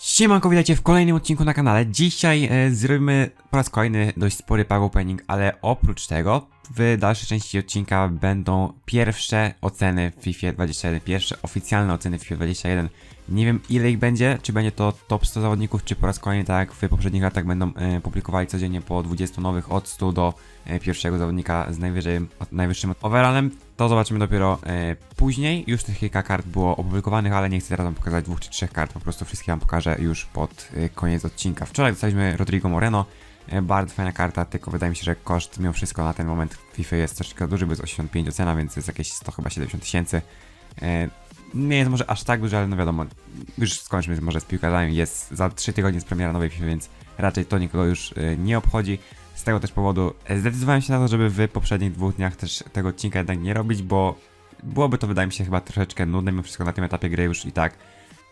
Siemanko, witajcie w kolejnym odcinku na kanale. Dzisiaj e, zrobimy po raz kolejny dość spory pack opening, ale oprócz tego w dalszej części odcinka będą pierwsze oceny w FIFA 21, pierwsze oficjalne oceny w FIFA 21. Nie wiem ile ich będzie, czy będzie to top 100 zawodników, czy po raz kolejny tak jak w poprzednich latach będą e, publikowali codziennie po 20 nowych od 100 do e, pierwszego zawodnika z najwyższym, najwyższym overallem. To zobaczymy dopiero e, później. Już tych kilka kart było opublikowanych, ale nie chcę teraz wam pokazać dwóch czy trzech kart, po prostu wszystkie wam pokażę już pod e, koniec odcinka. Wczoraj dostaliśmy Rodrigo Moreno, e, bardzo fajna karta, tylko wydaje mi się, że koszt mimo wszystko na ten moment FIFA jest troszeczkę duży, bo jest 85 ocena, więc jest jakieś 100 chyba 70 tysięcy. E, nie jest może aż tak duży, ale no wiadomo, już skończmy może z piłkarzami, jest za 3 tygodnie jest premiera nowej FIFA, więc raczej to nikogo już e, nie obchodzi. Z tego też powodu e, zdecydowałem się na to, żeby w poprzednich dwóch dniach też tego odcinka jednak nie robić, bo byłoby to wydaje mi się chyba troszeczkę nudne mimo wszystko na tym etapie gry już i tak,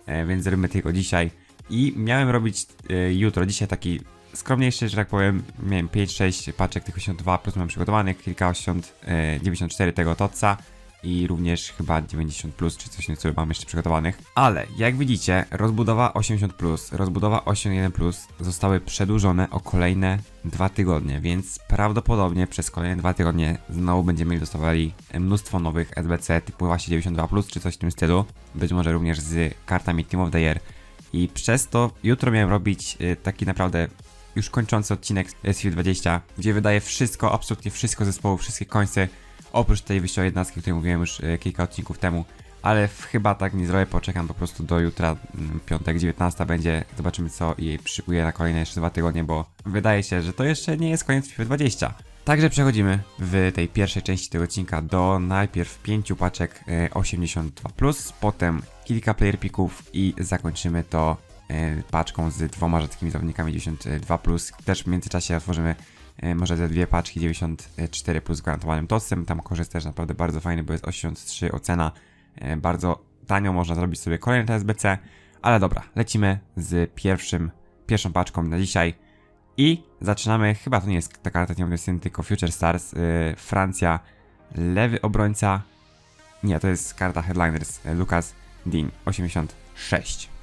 e, więc zrobimy tylko dzisiaj. I miałem robić e, jutro, dzisiaj taki skromniejszy, że tak powiem, miałem 5-6 paczek tych 82 plus mam przygotowanych, kilka 80, e, 94 tego Totsa i również chyba 90 plus czy coś nieco mam jeszcze przygotowanych. Ale jak widzicie, rozbudowa 80 plus, rozbudowa 81 plus zostały przedłużone o kolejne dwa tygodnie, więc prawdopodobnie przez kolejne dwa tygodnie znowu będziemy dostawali mnóstwo nowych SBC typu właśnie 92 plus czy coś w tym stylu. Być może również z kartami Team of the Year. I przez to jutro miałem robić y, taki naprawdę już kończący odcinek z FIFA 20, gdzie wydaje wszystko, absolutnie wszystko zespołu, wszystkie końce, oprócz tej wyjściowej jednostki, o której mówiłem już e, kilka odcinków temu, ale chyba tak nie zrobię, poczekam po prostu do jutra, mm, piątek 19 będzie, zobaczymy co jej szykuje na kolejne jeszcze dwa tygodnie, bo wydaje się, że to jeszcze nie jest koniec FIFA 20. Także przechodzimy w tej pierwszej części tego odcinka do najpierw pięciu paczek e, 82+, potem kilka player picków i zakończymy to e, paczką z dwoma rzadkimi zawodnikami 92+. Też w międzyczasie otworzymy e, może ze dwie paczki 94 plus gwarantowanym tossem. Tam korzyst też naprawdę bardzo fajny, bo jest 83 ocena. E, Bardzo tanio można zrobić sobie kolejne TSBC. Ale dobra, lecimy z pierwszym, pierwszą paczką na dzisiaj. I zaczynamy, chyba to nie jest ta karta the Sin, tylko Future Stars, y, Francja, lewy obrońca. Nie, to jest karta Headliners, Lucas Dean, 86.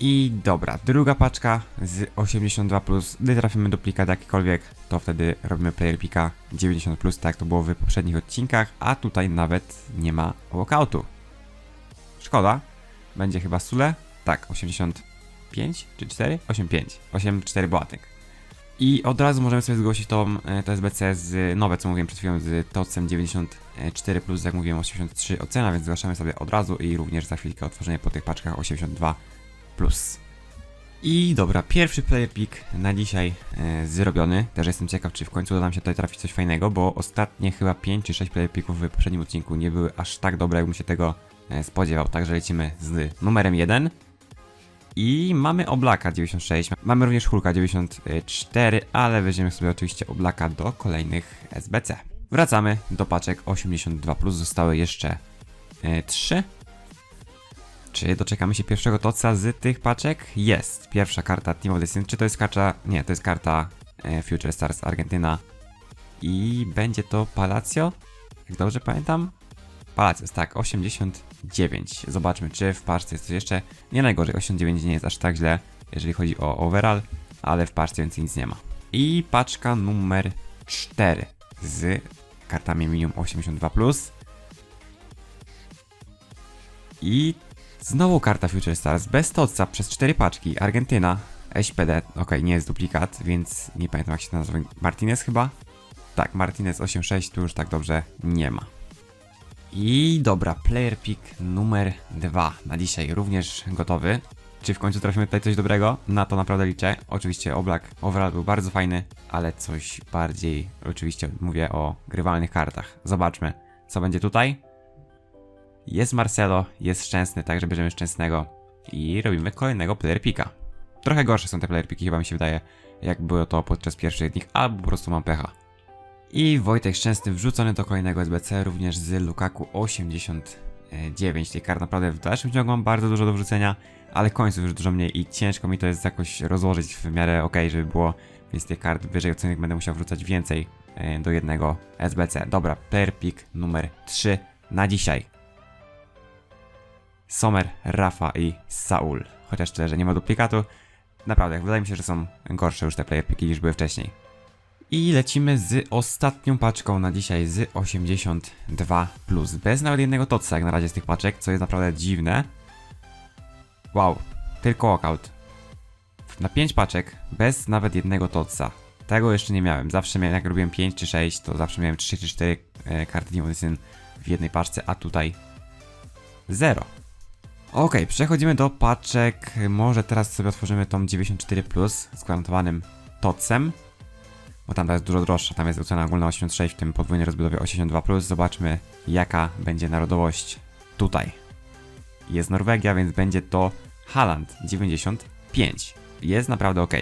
I dobra, druga paczka z 82+, plus. gdy trafimy duplikat jakikolwiek, to wtedy robimy player picka 90+, plus, tak jak to było w poprzednich odcinkach, a tutaj nawet nie ma walkoutu. Szkoda, będzie chyba Sule, tak, 85 czy 4? 85, 84 Boatyk. I od razu możemy sobie zgłosić tą e, TSBC z nowe, co mówiłem przed chwilą, z TOCem 94+, plus, jak mówiłem 83 ocena, więc zgłaszamy sobie od razu i również za chwilkę otworzenie po tych paczkach 82+. I dobra, pierwszy player pick na dzisiaj e, zrobiony. Też jestem ciekaw, czy w końcu uda nam się tutaj trafić coś fajnego, bo ostatnie chyba 5 czy 6 player picków w poprzednim odcinku nie były aż tak dobre, jakbym się tego e, spodziewał. Także lecimy z numerem 1. I mamy Oblaka 96, mamy również Hulka 94, ale weźmiemy sobie oczywiście Oblaka do kolejnych SBC. Wracamy do paczek 82+, zostały jeszcze e, 3. Czy doczekamy się pierwszego toca z tych paczek? Jest. Pierwsza karta Team of Sin. Czy to jest karta... Nie, to jest karta e, Future Stars Argentyna. I będzie to Palacio? Jak dobrze pamiętam? Palacios, tak, 89. Zobaczmy, czy w paczce jest coś jeszcze. Nie najgorzej, 89 nie jest aż tak źle, jeżeli chodzi o overall, ale w paczce więcej nic nie ma. I paczka numer 4 z kartami Minimum 82+. I znowu karta Future Stars bez toca przez 4 paczki. Argentyna, SPD, ok, nie jest duplikat, więc nie pamiętam jak się nazywa. Martinez chyba? Tak, Martinez 86 tu już tak dobrze nie ma. I dobra, player pick numer 2 na dzisiaj również gotowy. Czy w końcu trafimy tutaj coś dobrego? Na to naprawdę liczę. Oczywiście Oblak overall był bardzo fajny, ale coś bardziej, oczywiście mówię o grywalnych kartach. Zobaczmy, co będzie tutaj. Jest Marcelo, jest Szczęsny, także bierzemy Szczęsnego i robimy kolejnego player picka. Trochę gorsze są te player picki, chyba mi się wydaje, jak było to podczas pierwszych dni, albo po prostu mam pecha. I Wojtek Szczęsny wrzucony do kolejnego SBC, również z Lukaku 89. Tej kart naprawdę w dalszym ciągu mam bardzo dużo do wrzucenia, ale końców już dużo mniej i ciężko mi to jest jakoś rozłożyć w miarę ok, żeby było, więc tych kart wyżej ocenionych będę musiał wrzucać więcej e, do jednego SBC. Dobra, player pick numer 3 na dzisiaj. Sommer, Rafa i Saul. chociaż tyle, że nie ma duplikatu. Naprawdę, wydaje mi się, że są gorsze już te player piki niż były wcześniej. I lecimy z ostatnią paczką na dzisiaj z 82 bez nawet jednego totsa jak na razie z tych paczek, co jest naprawdę dziwne. Wow, tylko walkout. Na 5 paczek bez nawet jednego totsa. Tego jeszcze nie miałem. Zawsze miałem, jak robiłem 5 czy 6, to zawsze miałem 3 czy 4 e, karty Odyssey w jednej paczce, a tutaj 0. Ok, przechodzimy do paczek. Może teraz sobie otworzymy tą 94 Plus z gwarantowanym totsem. Bo tam ta jest dużo droższa, tam jest ocena ogólna 86, w tym podwójnej rozbudowie 82 Plus. Zobaczmy jaka będzie narodowość tutaj. Jest Norwegia, więc będzie to Haland 95. Jest naprawdę ok.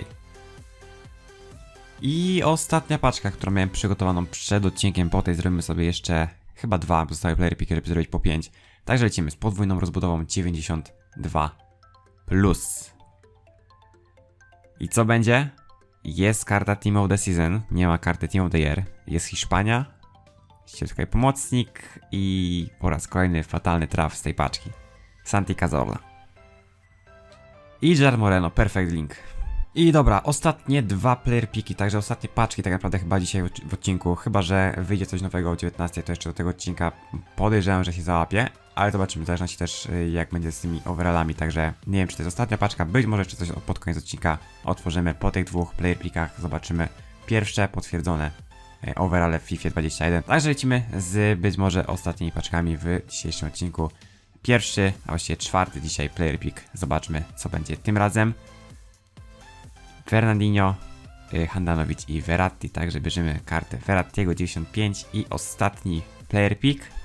I ostatnia paczka, którą miałem przygotowaną przed odcinkiem, po tej zrobimy sobie jeszcze chyba dwa pozostałe player żeby zrobić po 5. Także lecimy z podwójną rozbudową 92 plus. I co będzie? Jest karta Team of the Season, nie ma karty Team of the Year. Jest Hiszpania, tutaj pomocnik i po raz kolejny fatalny traf z tej paczki. Santi Cazorla. I Jar Moreno, perfect link. I dobra, ostatnie dwa player piki, także ostatnie paczki tak naprawdę chyba dzisiaj w odcinku, chyba że wyjdzie coś nowego o 19, to jeszcze do tego odcinka podejrzewam, że się załapie, ale zobaczymy, w zależności też y, jak będzie z tymi overallami, także nie wiem czy to jest ostatnia paczka, być może jeszcze coś pod koniec odcinka otworzymy po tych dwóch player pikach, zobaczymy pierwsze potwierdzone y, overale w FIFA 21. Także lecimy z być może ostatnimi paczkami w dzisiejszym odcinku. Pierwszy, a właściwie czwarty dzisiaj player pick, zobaczmy co będzie tym razem. Fernandinho, y, Handanovic i Verratti, także bierzemy kartę Verrattiego 95 i ostatni player pick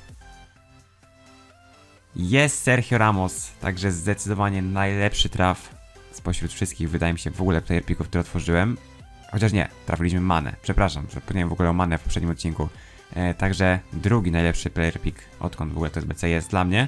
jest Sergio Ramos, także zdecydowanie najlepszy traf spośród wszystkich, wydaje mi się, w ogóle player picków, które otworzyłem. Chociaż nie, trafiliśmy Manę, przepraszam, zapomniałem w ogóle o Manę w poprzednim odcinku. E, także drugi najlepszy player pick, odkąd w ogóle to SBC jest dla mnie.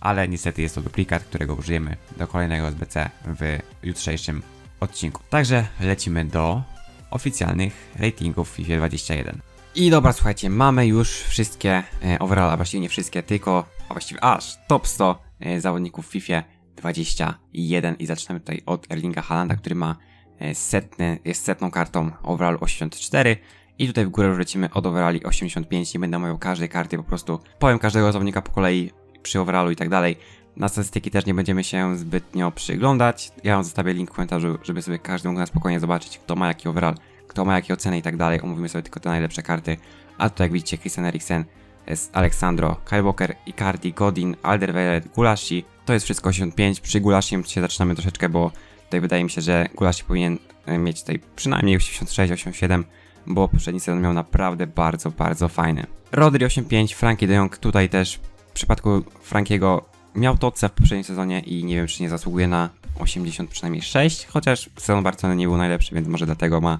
Ale niestety jest to duplikat, którego użyjemy do kolejnego SBC w jutrzejszym odcinku. Także lecimy do oficjalnych ratingów FIFA 21. I dobra, słuchajcie, mamy już wszystkie e, overall, a właściwie nie wszystkie, tylko, a właściwie aż top 100 e, zawodników w FIFA 21 i zaczynamy tutaj od Erlinga Halanda, który ma e, setny, jest setną kartą overall 84 i tutaj w górę już lecimy od overalli 85, nie będę mówił każdej karty, po prostu powiem każdego zawodnika po kolei przy overallu i tak dalej. Na statystyki też nie będziemy się zbytnio przyglądać. Ja wam zostawię link w komentarzu, żeby sobie każdy mógł na spokojnie zobaczyć, kto ma jaki overall, kto ma jakie oceny i tak dalej. Omówimy sobie tylko te najlepsze karty. A tutaj jak widzicie, Christian Eriksen, jest Aleksandro, Kyle Walker, Icardi, Godin, Alderweireld, Gulashi. To jest wszystko 85. Przy Gulashim się zaczynamy troszeczkę, bo tutaj wydaje mi się, że Gulashi powinien e, mieć tutaj przynajmniej 86, 87, bo poprzedni sezon miał naprawdę bardzo, bardzo fajny. Rodri 85, Frankie de Jong tutaj też w przypadku Frankiego miał to C w poprzednim sezonie i nie wiem, czy nie zasługuje na 80 przynajmniej 6, chociaż sezon Barcelony nie był najlepszy, więc może dlatego ma e,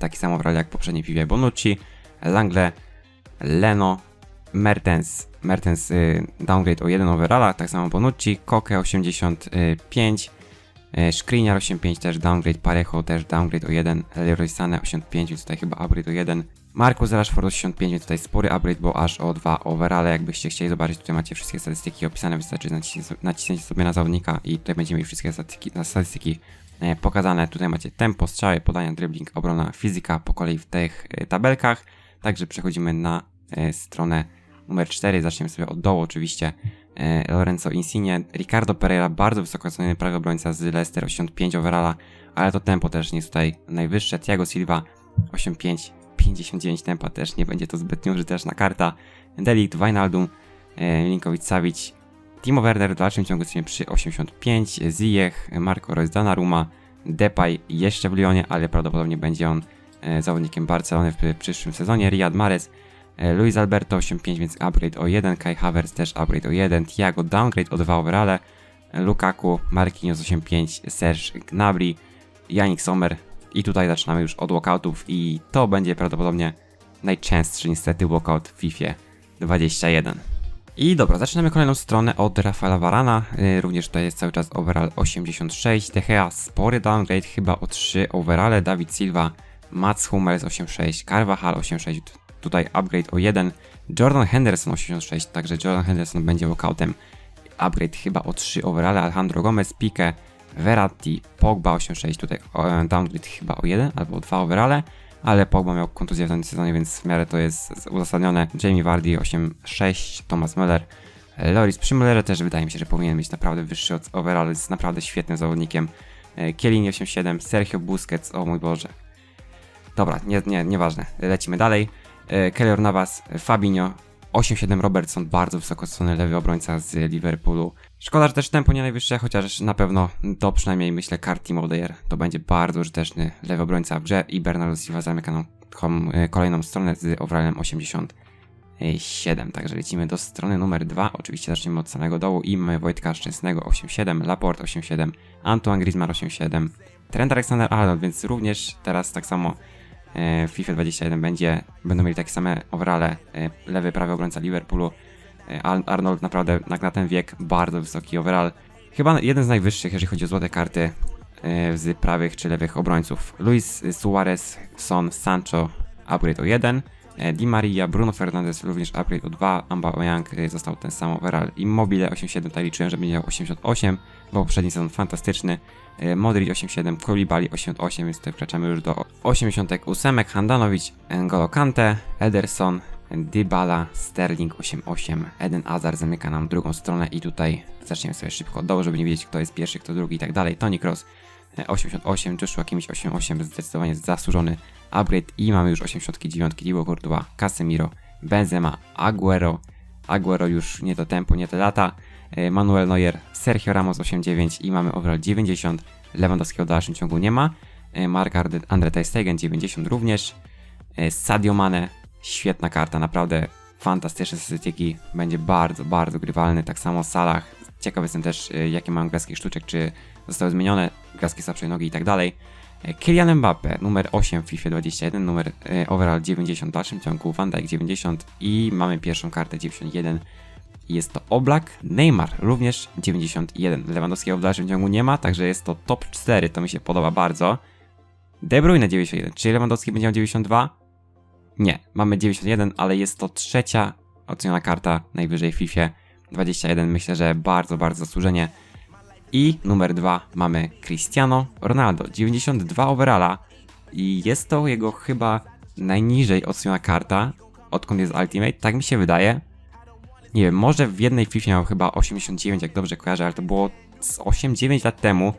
taki sam overall jak poprzedni piwie Bonucci, Langle, Leno, Mertens, Mertens y, downgrade o 1 overalla, tak samo Bonucci, Koke 85, y, Skriniar 85 też downgrade, Parejo też downgrade o 1, Leroy Sané 85, więc tutaj chyba upgrade o 1, Marcus Rashford 85, więc tutaj spory upgrade, bo aż o 2 overale, jakbyście chcieli zobaczyć, tutaj macie wszystkie statystyki opisane, wystarczy nacisnąć, sobie na zawodnika i tutaj będziemy mieli wszystkie statystyki, statystyki e, pokazane. Tutaj macie tempo, strzały, podania, dribbling, obrona, fizyka po kolei w tych e, tabelkach. Także przechodzimy na e, stronę numer 4, zaczniemy sobie od dołu oczywiście. E, Lorenzo Insigne, Ricardo Pereira, bardzo wysoko oceniony prawy obrońca z Leicester, 85 overalla, ale to tempo też nie jest tutaj najwyższe. Thiago Silva, 85 59 tempa też nie będzie to zbytnio użyteczna karta. Delict, Wijnaldum, e, Linkowicz Savic, Timo Werner w dalszym ciągu jesteśmy przy 85, Ziyech, Marco Reus, Donnarumma, Depay jeszcze w Lyonie, ale prawdopodobnie będzie on e, zawodnikiem Barcelony w przyszłym sezonie, Riyad Mahrez, e, Luis Alberto 85, więc upgrade o 1, Kai Havertz też upgrade o 1, Thiago downgrade o 2 overale, Lukaku, Marquinhos 85, Serge Gnabry, Yannick Sommer. I tutaj zaczynamy już od walkoutów i to będzie prawdopodobnie najczęstszy niestety walkout w FIFA 21. I dobra, zaczynamy kolejną stronę od Rafaela Varana, yy, również tutaj jest cały czas overall 86, De Gea spory downgrade, chyba o 3 overale, David Silva, Mats Hummels 86, Carvajal 86, tutaj upgrade o 1, Jordan Henderson 86, także Jordan Henderson będzie walkoutem, upgrade chyba o 3 overale, Alejandro Gomez, Pique, Verratti, Pogba 8-6, tutaj e, downgrade chyba o 1 albo o 2 overale, ale Pogba miał kontuzję w tym sezonie, więc w miarę to jest uzasadnione. Jamie Vardy 8-6, Thomas Müller, e, Loris przy Müllerze też wydaje mi się, że powinien mieć naprawdę wyższy od overall, jest naprawdę świetnym zawodnikiem. E, Kielini 8-7, Sergio Busquets, o mój Boże. Dobra, nie, nie, nieważne, lecimy dalej. E, Keylor Navas, Fabinho, 8-7 Robertson, bardzo wysoko ceniony lewy obrońca z Liverpoolu. Szkoda, że też tempo nie najwyższe, chociaż na pewno to przynajmniej myślę Carti Modeyer to będzie bardzo użyteczny lewy obrońca w grze i Bernardo Silva zamyka e, kolejną stronę z overallem 87. Także lecimy do strony numer 2. Oczywiście zaczniemy od samego dołu i mamy Wojtka Szczęsnego 8-7, Laporte 8-7, Antoine Griezmann 8-7, Trent Alexander-Arnold, więc również teraz tak samo w FIFA 21 będzie, będą mieli takie same overale, e, lewy, prawy obrońca Liverpoolu. E, Ar- Arnold naprawdę na ten wiek bardzo wysoki overall. Chyba jeden z najwyższych, jeżeli chodzi o złote karty e, z prawych czy lewych obrońców. Luis Suarez, Son, Sancho, upgrade o 1. e, Di Maria, Bruno Fernandes również upgrade o 2. Amba Oyang e, został ten sam overall. Immobile 8-7, tutaj liczyłem, że będzie miał 88, bo poprzedni sezon fantastyczny. E, Modric 8-7, Koulibaly 88, więc tutaj wkraczamy już do 88. Handanovic, N'Golo Kante, Ederson, Dybala, Sterling 8-8, Eden Hazard zamyka nam drugą stronę i tutaj zaczniemy sobie szybko dołu, żeby nie wiedzieć kto jest pierwszy, kto drugi i tak dalej. Tony Cross e, 88, Joshua Kimmich 88, zdecydowanie zasłużony upgrade i mamy już 89, Thibaut Courtois, Casemiro, Benzema, Aguero, Aguero już nie to tempo, nie te lata, e, Manuel Neuer, Sergio Ramos 89 i mamy overall 90, Lewandowskiego w dalszym ciągu nie ma, e, Mark Andre Stegen 90 również, e, Sadio Mane, świetna karta, naprawdę fantastyczne statystyki, będzie bardzo, bardzo grywalny, tak samo Salah, ciekaw jestem też e, jakie mają gwiazdki sztuczek, czy zostały zmienione, gwiazdki słabszej nogi i tak dalej. E, Kylian Mbappe, numer 8 w FIFA 21, numer e, overall 90 w dalszym ciągu, Van Dijk 90 i mamy pierwszą kartę 91. Jest to Oblak, Neymar również 91. Lewandowskiego w dalszym ciągu nie ma, także jest to top 4, to mi się podoba bardzo. De Bruyne 91. Czy Lewandowski będzie miał 92? Nie, mamy 91, ale jest to trzecia oceniona karta najwyżej w FIFA 21. Myślę, że bardzo, bardzo zasłużenie. I numer 2 mamy Cristiano Ronaldo, 92 overalla i jest to jego chyba najniżej oceniona karta, odkąd jest Ultimate, tak mi się wydaje. Nie wiem, może w jednej FIFA miał chyba 89, jak dobrze kojarzę, ale to było z 8-9 lat temu,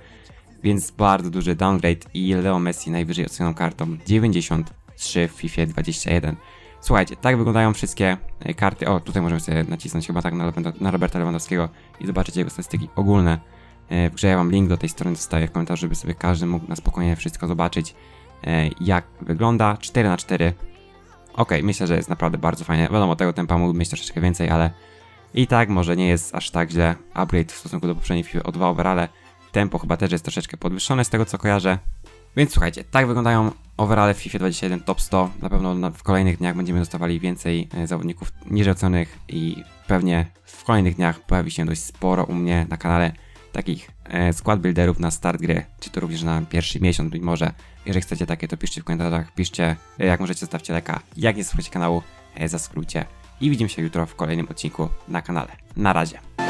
więc bardzo duży downgrade i Leo Messi najwyżej ocenioną kartą 93 w FIFA 21. Słuchajcie, tak wyglądają wszystkie e, karty. O, tutaj możemy sobie nacisnąć chyba tak na Roberta Lewandowskiego i zobaczyć jego statystyki ogólne. E, W grze ja wam link do tej strony zostawię w komentarzu, żeby sobie każdy mógł na spokojnie wszystko zobaczyć, e, jak wygląda. 4 na 4 Okej, myślę, że jest naprawdę bardzo fajnie. Wiadomo, tego tempa mógłbym mieć troszeczkę więcej, ale i tak może nie jest aż tak źle. Upgrade w stosunku do poprzedniej FIFA o 2 overale. Tempo chyba też jest troszeczkę podwyższone z tego co kojarzę. Więc słuchajcie, tak wyglądają overale w FIFA 21 top 100. Na pewno w kolejnych dniach będziemy dostawali więcej e, zawodników niżej ocenionych i pewnie w kolejnych dniach pojawi się dość sporo u mnie na kanale takich e, skład builderów na start gry, czy to również na pierwszy miesiąc być może. Jeżeli chcecie takie, to piszcie w komentarzach, piszcie, e, jak możecie, zostawcie leka, jak nie słuchacie kanału, e, zasubskrybujcie i widzimy się jutro w kolejnym odcinku na kanale. Na razie.